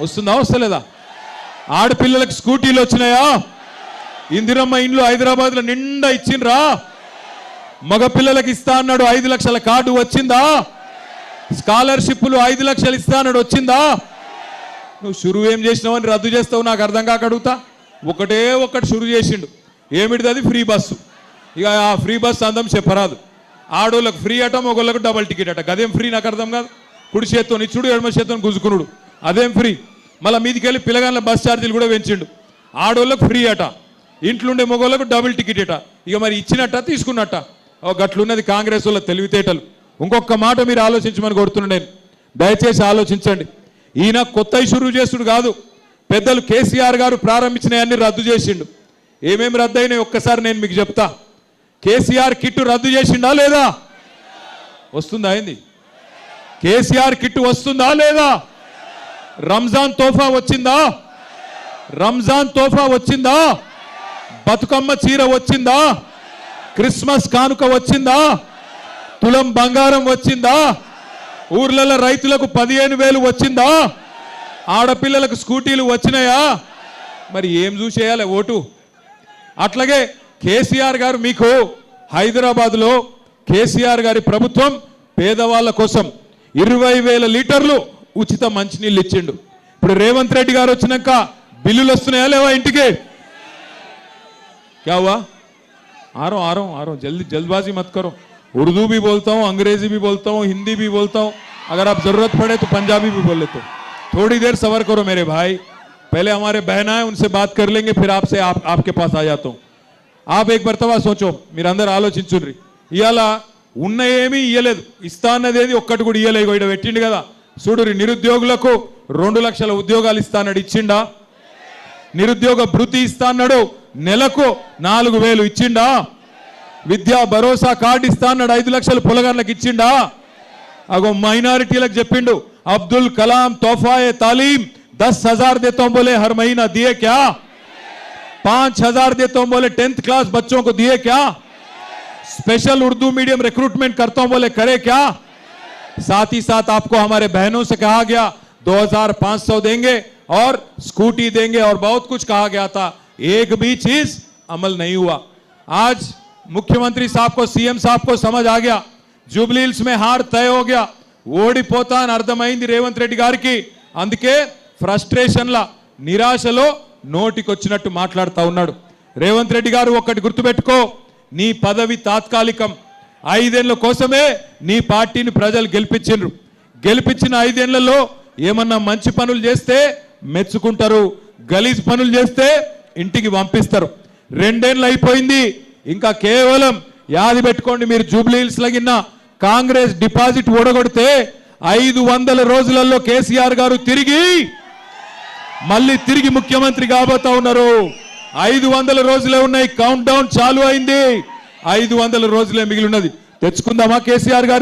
వస్తుందా వస్తలేదా? ఆడపిల్లలకు స్కూటీలు వచ్చినాయా? ఇందిరమ్మ ఇండ్లు హైదరాబాద్లో నిండా ఇచ్చిండ్రా. మగ పిల్లలకి ఇస్తా అన్నాడు ఐదు లక్షల కార్డు వచ్చిందా? స్కాలర్షిప్లు ఐదు లక్షలు ఇస్తా అన్నాడు వచ్చిందా? నువ్వు షురువు ఏం చేసినావు అని రద్దు చేస్తావు నాకు అర్థం కాక అడుగుతా. ఒకటే ఒక్కటి షురు చేసిండు. ఏమిటిది అది? Free bus. ఇక ఆ ఫ్రీ బస్సు అందం చెప్పరాదు. ఆడోళ్ళకు ఫ్రీ అట మొగోళ్ళకు డబల్ టికెట్ అట. గదేం ఫ్రీ నాకు అర్థం కాదు. కుడి చేత్తో ఇచ్చుడు ఎడమ చేత్తో గుజుకునుడు అదేం ఫ్రీ? మళ్ళీ మీదికి వెళ్ళి పిల్లగాళ్ళ బస్ ఛార్జీలు కూడా పెంచిండు. ఆడోళ్ళకు ఫ్రీ అట. ఇంట్లోండే మొగోళ్ళకు డబుల్ టికెట్ అట. ఇక మరి ఇచ్చినట్ట తీసుకున్నట్ట? గట్లున్నది కాంగ్రెస్ వాళ్ళ తెలివితేటలు. ఇంకొక మాట మీరు ఆలోచించమని కోరుతున్నాను నేను. దయచేసి ఆలోచించండి. ఈయన కొత్త షురువు చేస్తుడు కాదు. పెద్దలు కేసీఆర్ గారు ప్రారంభించినవన్నీ రద్దు చేసిండు. ఏమేమి రద్దు అయినాయి ఒక్కసారి నేను మీకు చెప్తా. కేసీఆర్ కిట్టు రద్దు చేసిండా లేదా? వస్తుందా అయింది? కేసీఆర్ కిట్టు వస్తుందా లేదా? రంజాన్ తోఫా వచ్చిందా? రంజాన్ తోఫా వచ్చిందా? బతుకమ్మ చీర వచ్చిందా? క్రిస్మస్ కానుక వచ్చిందా? తులం బంగారం వచ్చిందా? ఊర్లలో రైతులకు పదిహేను వేలు వచ్చిందా? ఆడపిల్లలకు స్కూటీలు వచ్చినాయా? మరి ఏం చూసేయాలి ఓటు? అట్లాగే కేసీఆర్ గారు మీకు హైదరాబాద్లో కేసీఆర్ గారి ప్రభుత్వం పేదవాళ్ళ కోసం ఇరవై వేల లీటర్లు ఉచిత మంచినీళ్ళు ఇచ్చిండు ఇప్పుడు రేవంత్ రెడ్డి గారు వచ్చినాక బిల్లులు వస్తున్నాయా లేవా ఇంటికి क्या हुआ आ रहा हूँ आ रहा हूँ आ रहा हूँ जल्दी जल्दबाजी मत करो उर्दू भी बोलता हूँ अंग्रेजी भी बोलता हूँ हिंदी भी बोलता हूँ अगर आप जरूरत पड़े तो पंजाबी भी बोल लेते हो थोड़ी देर सबर करो मेरे भाई पहले हमारे बहना है उनसे बात कर लेंगे फिर आपसे आप आपके पास आ जाता हूँ आप एक మర్తబా సోచో మీరందరూ ఆలోచించుండ్రి ఇవాళ ఉన్న ఏమీ ఇయ్యలేదు ఇస్తా అన్నది ఏది ఒక్కటి కూడా ఇయ్యలేదు ఇక్కడ పెట్టిండు కదా సూడురి నిరుద్యోగులకు రెండు లక్షల ఉద్యోగాలు ఇస్తానడు ఇచ్చిండా? నిరుద్యోగ భృతి ఇస్తాన్నాడు నెలకు నాలుగు వేలు ఇచ్చిండా? విద్యా భరోసా కార్డు ఇస్తాన్నాడు ఐదు లక్షలు పులగర్లకు ఇచ్చిండా? అగో మైనారిటీలకు చెప్పిండు అబ్దుల్ కలాం తోఫాయే తాలీం దస్ హజార్ దేతో బోలే హర్ మహీనా దియే క్యా? పాంచ్ హజార్ हजार బోలే టెన్త్ క్లాస్ బచ్చోకు దియే క్యా? Special Urdu medium recruitment Urdu బోలే रिक्रूटमेंट క్యా? साथ ही साथ आपको हमारे बहनों से कहा गया 2500 देंगे और स्कूटी देंगे और बहुत कुछ कहा गया था एक भी चीज अमल नहीं हुआ आज मुख्यमंत्री साहब को सीएम साहब को समझ आ गया జూబ్లీ హిల్స్ మే హార్ తయ హో గయా ఓడిపోతా అని అర్థమైంది రేవంత్ రెడ్డి గారికి అందుకే ఫ్రస్ట్రేషన్ల నిరాశలో నోటికొచ్చినట్టు మాట్లాడుతా ఉన్నాడు రేవంత్ రెడ్డి గారు ఒక్కటి గుర్తుపెట్టుకో నీ పదవి తాత్కాలికం ఐదేళ్ళ కోసమే నీ పార్టీని ప్రజలు గెలిపించిండ్రు. గెలిపించిన ఐదేళ్ళలో ఏమన్నా మంచి పనులు చేస్తే మెచ్చుకుంటారు. గలీజ్ పనులు చేస్తే ఇంటికి పంపిస్తారు. రెండేళ్ళు అయిపోయింది. ఇంకా కేవలం యాది పెట్టుకోండి మీరు జూబ్లీ హిల్స్ లగిన కాంగ్రెస్ డిపాజిట్ ఓడగొడితే ఐదు వందల రోజులలో కేసీఆర్ గారు తిరిగి మళ్ళీ తిరిగి ముఖ్యమంత్రి కాబోతా ఉన్నారు. ఐదు వందల రోజులే ఉన్నాయి. కౌంట్ డౌన్ చాలు అయింది. ఐదు వందల రోజులే మిగిలి ఉన్నది. తెచ్చుకుందామా కేసీఆర్ గారు?